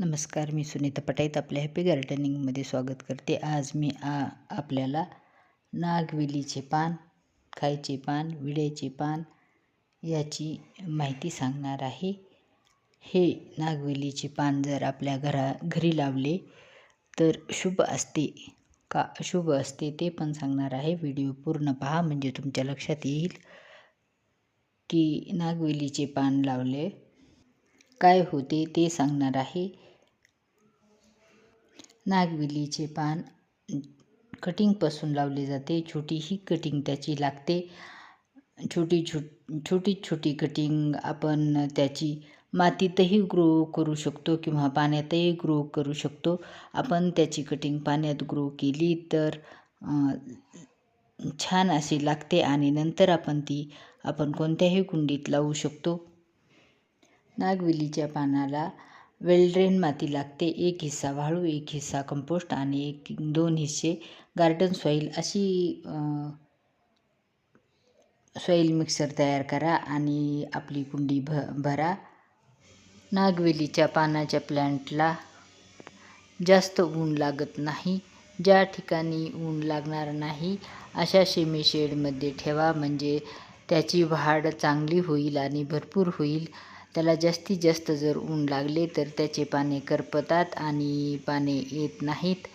नमस्कार मी सुनीता पटाईत आपल्या हॅपी गार्डनिंगमध्ये स्वागत करते. आज मी आ आपल्याला नागवेलीचे पान खायचे पान विड्याचे पान याची माहिती सांगणार आहे. हे नागवेलीचे पान जर आपल्या घरा घरी लावले तर शुभ असते का अशुभ असते ते पण सांगणार आहे. व्हिडिओ पूर्ण पहा म्हणजे तुमच्या लक्षात येईल की नागवेलीचे पान लावले काय होते ते सांगणार आहे. नागवेलीचे पान कटिंगपासून लावले जाते. छोटी ही कटिंग त्याची लागते. छोटी छो छोटी छोटी कटिंग आपण त्याची मातीतही ग्रो करू शकतो किंवा पाण्यातही ग्रो करू शकतो. आपण त्याची कटिंग पाण्यात ग्रो केली तर छान अशी लागते आणि नंतर आपण ती आपण कोणत्याही कुंडीत लावू शकतो. नागवेलीच्या पानाला वेलड्रेन माती लागते. एक हिस्सा वाळू एक हिस्सा कंपोस्ट आणि एक दोन हिस्से गार्डन सॉईल अशी सॉईल मिक्सर तयार करा आणि आपली कुंडी भ भरा. नागवेलीच्या पानाच्या प्लॅन्टला जास्त ऊन लागत नाही. ज्या ठिकाणी ऊन लागणार नाही अशा शेमी शेडमध्ये ठेवा. म्हणजे त्याची वाढ चांगली होईल आणि भरपूर होईल. त्याला जास्तीत जास्त जर ऊन लागले तर त्याचे पाने करपतात आणि पाने येत नाहीत.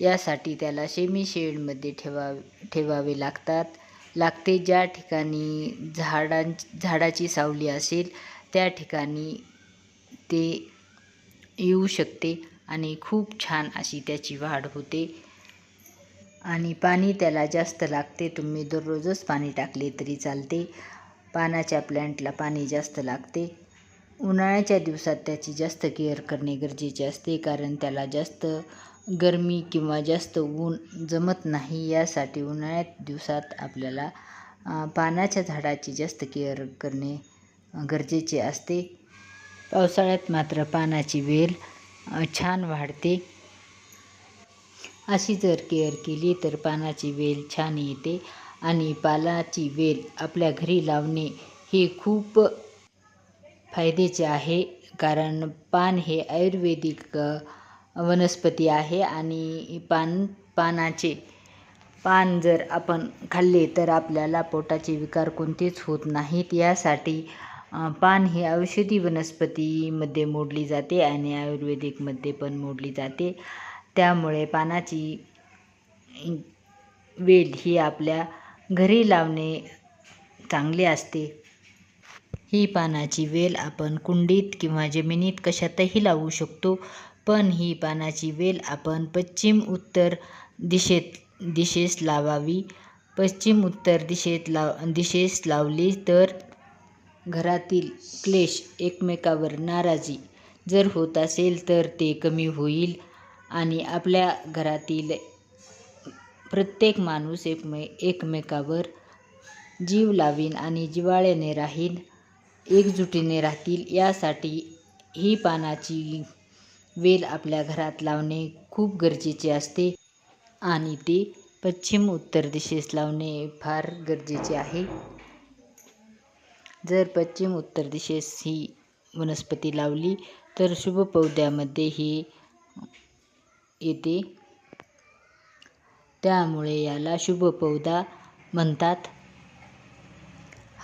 यासाठी त्याला शेमी शेडमध्ये ठेवा ठेवावे लागतात. लागते ज्या ठिकाणी झाडां झाडाची सावली असेल त्या ठिकाणी ते येऊ शकते आणि खूप छान अशी त्याची वाढ होते. आणि पाणी त्याला जास्त लागते. तुम्ही दररोजच पाणी टाकले तरी चालते. पानाच्या प्लॅन्टला पाणी जास्त लागते. उन्हाळ्याच्या दिवसात त्याची जास्त केअर करणे गरजेचे असते कारण त्याला जास्त गरमी किंवा जास्त ऊन जमत नाही. यासाठी उन्हाळ्यात दिवसात आपल्याला पानाच्या झाडाची जास्त केअर करणे गरजेचे असते. पावसाळ्यात मात्र पानाची वेल छान वाढते. अशी जर केअर केली तर पानाची वेल छान येते आणि पालाची वेल आपल्या घरी लावणे हे खूप फायद्याचे आहे. कारण पान हे आयुर्वेदिक वनस्पती आहे आणि पान पानाचे पान जर आपण खाल्ले तर आपल्याला पोटाचे विकार कोणतेच होत नाहीत. यासाठी पान ही औषधी वनस्पतीमध्ये मोडली जाते आणि आयुर्वेदिकमध्ये पण मोडली जाते. त्यामुळे पानाची वेल ही आपल्या घरी लावणे चांगले असते. ही पानाची वेल आपण कुंडीत किंवा जमिनीत कशातही लावू शकतो पण ही पानाची वेल आपण पश्चिम उत्तर दिशेत दिशेस लावावी. पश्चिम उत्तर दिशेत लाव दिशेस लावली तर घरातील क्लेश एकमेकावर नाराजी. जर होत असेल तर ते कमी होईल आणि आपल्या घरातील प्रत्येक माणूस एकमे एकमेकावर जीव लावीन आणि जिव्हाळ्याने राहील एकजुटीने राहतील. यासाठी ही पानाची वेल आपल्या घरात लावणे खूप गरजेचे असते आणि ते पश्चिम उत्तर दिशेस लावणे फार गरजेचे आहे. जर पश्चिम उत्तर दिशेस ही वनस्पती लावली तर शुभ पौद्यामध्ये ही येते. त्यामुळे याला शुभ पौदा म्हणतात.